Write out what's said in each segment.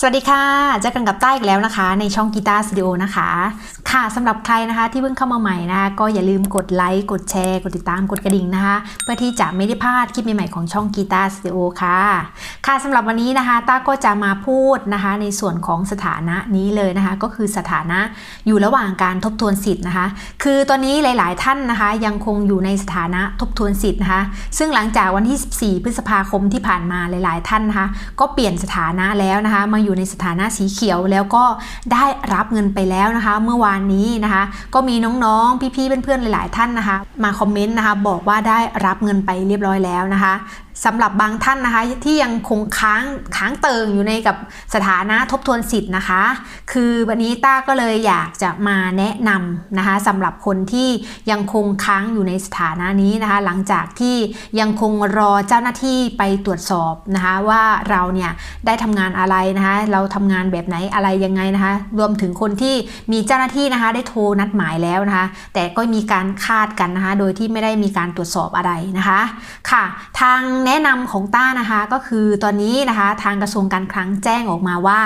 สวัสดีค่ะเจอกันกับต้าอีกแล้วนะคะ ในช่องกีตาร์สตูดิโอนะคะค่ะสำหรับใครนะคะที่เพิ่งเข้ามาใหม่นะคะก็อย่าลืมกดไลค์กดแชร์กดติดตามกดกระดิ่งนะคะ เพื่อที่จะไม่ได้พลาดคลิปใหม่ๆของช่องกีตาร์สตูดิโอค่ะ ค่ะสำหรับวันนี้นะคะต้าก็จะมาพูดนะคะ ในส่วนของสถานะนี้เลยนะคะ ก็คือสถานะอยู่ระหว่างการทบทวนสิทธิ์นะคะ คือตอนนี้หลาย ๆ ท่านนะคะ ยังคงอยู่ในสถานะทบทวนสิทธิ์นะคะ ซึ่งหลังจากวันที่ 14 พฤษภาคมที่ผ่านมาหลาย ๆ ท่านนะคะ ก็เปลี่ยนสถานะแล้วนะคะ มาอยู่ในสถานะสีเขียวแล้วก็ได้รับเงินไปแล้วนะคะ เมื่อวานนี้นะคะ ก็มีน้องๆ พี่ๆ เพื่อนๆ หลายๆ ท่านนะคะ มาคอมเมนต์นะคะ บอกว่าได้รับเงินไปเรียบร้อยแล้วนะคะสำหรับบางท่านนะคะที่ยังคงค้างค้างเติงอยู่ในกับสถานะทบทวนสิทธิ์นะคะ คือวันนี้ต้าก็เลยอยากจะมาแนะนำนะคะสำหรับคนที่ยังคงค้างอยู่ในสถานะนี้นะคะ หลังจากที่ยังคงรอเจ้าหน้าที่ไปตรวจสอบนะคะว่าเราเนี่ยได้ทำงานอะไรนะคะ เราทำงานแบบไหนอะไรยังไงนะคะ รวมถึงคนที่มีเจ้าหน้าที่นะคะได้โทรนัดหมายแล้วนะคะ แต่ก็มีการคาดกันนะคะ โดยที่ไม่ได้มีการตรวจสอบอะไรนะคะ ค่ะ ทางแนะนำของต้านะคะก็คือตอนนี้นะคะทางกระทรวงการคลังแจ้งออกมาว่า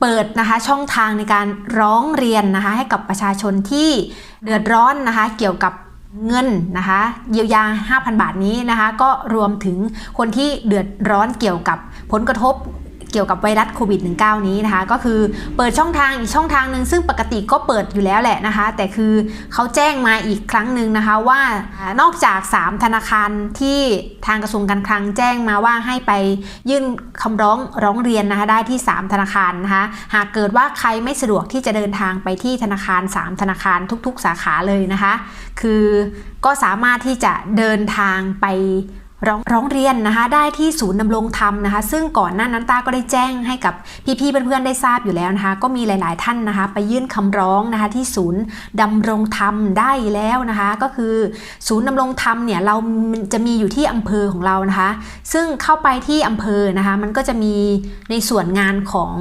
เปิดนะคะช่องทางในการร้องเรียนนะคะให้กับประชาชนที่เดือดร้อนนะคะเกี่ยวกับเงินนะคะเยียวยา 5,000 บาทนี้นะคะก็รวมถึงคนที่เดือดร้อนเกี่ยวกับผลกระทบ เกี่ยวกับไวรัสโควิด -19 นี้นะคะ ก็คือเปิดช่องทางอีกช่องทางหนึ่งซึ่งปกติก็เปิดอยู่แล้วแหละนะคะ แต่คือเขาแจ้งมาอีกครั้งหนึ่งนะคะว่านอกจาก 3 ธนาคารที่ทางกระทรวงการคลังแจ้งมาว่าให้ไปยื่นคำร้องร้องเรียนนะคะได้ที่ 3 ธนาคารนะคะหากเกิดว่าใครไม่สะดวกที่จะเดินทางไปที่ธนาคาร 3 ธนาคารทุก ๆ สาขาเลยนะคะ คือก็สามารถที่จะเดินทางไป ร้องร้องเรียนนะคะได้ที่ศูนย์ดำรงธรรมนะคะ ซึ่งก่อนหน้านั้นตาก็ได้แจ้งให้กับพี่ๆเพื่อนๆได้ทราบอยู่แล้วนะคะ ก็มีหลายๆท่านนะคะ ไปยื่นคำร้องนะคะที่ศูนย์ดำรงธรรมได้แล้วนะคะ ก็คือ ศูนย์ดำรงธรรมเนี่ยเราจะมีอยู่ที่อำเภอของเรานะคะ ซึ่งเข้าไปที่อำเภอนะคะ มันก็จะมีในส่วนงานของ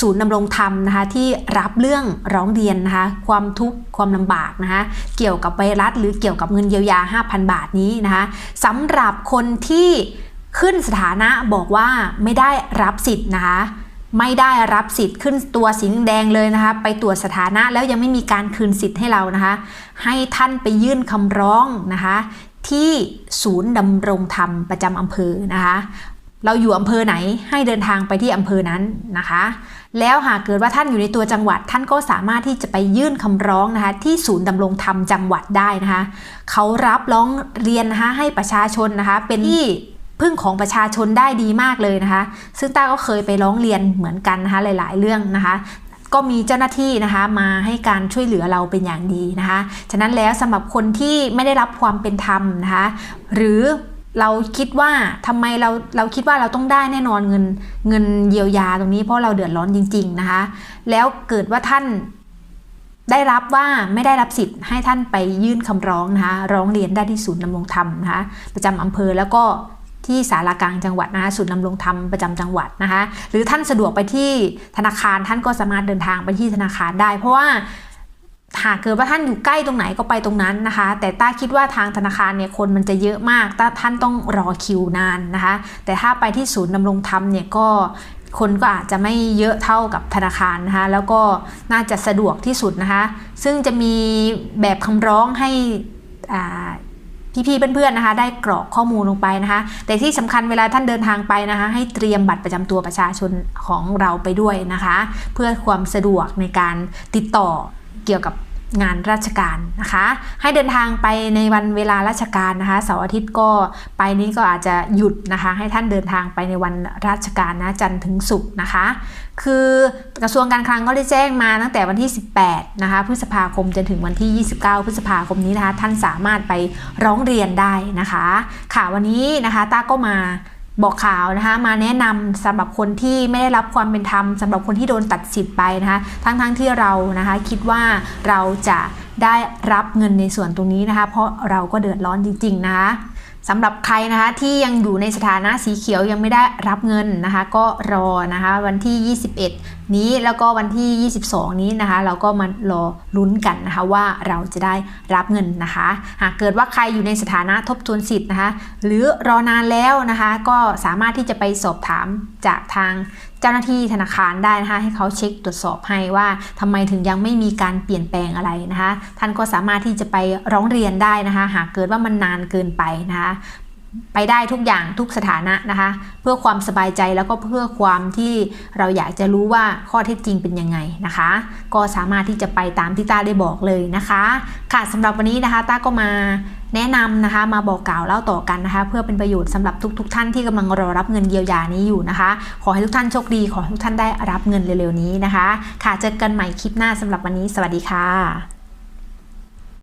ศูนย์ดำรงธรรมนะคะ ที่รับเรื่องร้องเรียนนะคะ ความทุกข์ความลำบากนะคะ เกี่ยวกับไวรัสหรือเกี่ยวกับเงินเยียวยา 5,000 บาทนี้นะคะสำหรับคนนที่ขึ้นสถานะบอกว่าไม่ได้รับสิทธิ์นะคะไม่ได้รับสิทธิ์ขึ้นตัวสีแดงเลยนะคะ ไปตรวจสถานะแล้วยังไม่มีการคืนสิทธิ์ให้เรานะคะ ให้ท่านไปยื่นคำร้องนะคะ ที่ศูนย์ดำรงธรรมประจำอำเภอนะคะ เราอยู่อำเภอไหนให้เดินทางไปที่อำเภอนั้นนะคะ แล้วหากเกิดว่าท่านอยู่ในตัวจังหวัด ท่านก็สามารถที่จะไปยื่นคำร้องนะคะที่ศูนย์ดำรงธรรมจังหวัดได้นะคะเขารับร้องเรียนนะคะให้ประชาชนนะคะเป็นที่พึ่งของประชาชนได้ดีมากเลยนะคะ ซึ่งต้าก็เคยไปร้องเรียนเหมือนกันนะคะหลาย ๆ เรื่องนะคะก็มีเจ้าหน้าที่นะคะมาให้การช่วยเหลือเราเป็นอย่างดีนะคะ ฉะนั้นแล้วสำหรับคนที่ไม่ได้รับความเป็นธรรมนะคะ หรือ เราคิดว่าทำไมเราเราคิดว่าเราต้องได้แน่นอนเงินเงินเยียวยาตรงนี้เพราะเราเดือดร้อนจริง ๆนะคะ แล้วเกิดว่าท่านได้รับว่าไม่ได้รับสิทธิ์ให้ท่านไปยื่นคำร้องนะคะร้องเรียนได้ที่ศูนย์ดำรงธรรมนะคะประจำอำเภอแล้วก็ที่สารากลางจังหวัดนะคะศูนย์ดำรงธรรมประจำจังหวัดนะคะ หรือท่านสะดวกไปที่ธนาคารท่านก็สามารถเดินทางไปที่ธนาคารได้ เพราะว่า หากเกิดว่าท่านอยู่ใกล้ตรงไหนก็ไปตรงนั้นนะคะ แต่ต้าคิดว่าทางธนาคารเนี่ยคนมันจะเยอะมากต้าท่านต้องรอคิวนานนะคะ แต่ถ้าไปที่ศูนย์ดำรงธรรมเนี่ยก็คนก็อาจจะไม่เยอะเท่ากับธนาคารนะคะ แล้วก็น่าจะสะดวกที่สุดนะคะ ซึ่งจะมีแบบคำร้องให้อ่าพี่ๆเพื่อนๆนะคะ ได้กรอกข้อมูลลงไปนะคะ แต่ที่สำคัญเวลาท่านเดินทางไปนะคะ ให้เตรียมบัตรประจำตัวประชาชนของเราไปด้วยนะคะ เพื่อความสะดวกในการติดต่อ เกี่ยวกับงานราชการนะคะ ให้เดินทางไปในวันเวลาราชการนะคะเสาร์อาทิตย์ก็ไปนี้ก็อาจจะหยุดนะคะ ให้ท่านเดินทางไปในวันราชการนะจันทร์ถึงศุกร์นะคะ คือกระทรวงการคลังก็ได้แจ้งมาตั้งแต่วันที่ 18 นะคะพฤษภาคมจนถึงวันที่ 29 พฤษภาคมนี้นะคะ ท่านสามารถไปร้องเรียนได้นะคะ ค่ะวันนี้นะคะต้าก็มา บอกข่าวนะคะมาแนะนำสำหรับคนที่ไม่ได้รับความเป็นธรรมสำหรับคนที่โดนตัดสิทธิ์ไปนะคะทั้งๆทที่เรานะคะคิดว่าเราจะได้รับเงินในส่วนตรงนี้นะคะ เพราะเราก็เดือดร้อนจริง ๆ นะคะ สำหรับใครนะคะที่ยังอยู่ในสถานะสีเขียวยังไม่ได้รับเงินนะคะ ก็รอนะคะวันที่ 21 นี้แล้วก็วันที่ 22 นี้นะคะ เราก็มารอลุ้นกันนะคะว่าเราจะได้รับเงินนะคะ หากเกิดว่าใครอยู่ในสถานะทบทวนสิทธิ์นะคะ หรือรอนานแล้วนะคะ ก็สามารถที่จะไปสอบถามจากทาง เจ้าหน้าที่ธนาคารได้นะคะให้เขาเช็คตรวจสอบให้ว่าทำไมถึงยังไม่มีการเปลี่ยนแปลงอะไรนะคะ ท่านก็สามารถที่จะไปร้องเรียนได้นะคะ หากเกิดว่ามันนานเกินไปนะคะ ไปได้ทุกอย่างทุกสถานะนะคะ เพื่อความสบายใจแล้วก็เพื่อความที่เราอยากจะรู้ว่าข้อเท็จจริงเป็นยังไงนะคะ ก็สามารถที่จะไปตามที่ต้าได้บอกเลยนะคะ ค่ะสำหรับวันนี้นะคะต้าก็มาแนะนำนะคะมาบอกกล่าวเล่าต่อกันนะคะ เพื่อเป็นประโยชน์สำหรับทุกๆท่านที่กำลังรอรับเงินเยียวยานี้อยู่นะคะ ขอให้ทุกท่านโชคดีขอให้ทุกท่านได้รับเงินเร็วๆนี้นะคะ ค่ะเจอกันใหม่คลิปหน้าสำหรับวันนี้ สวัสดีค่ะ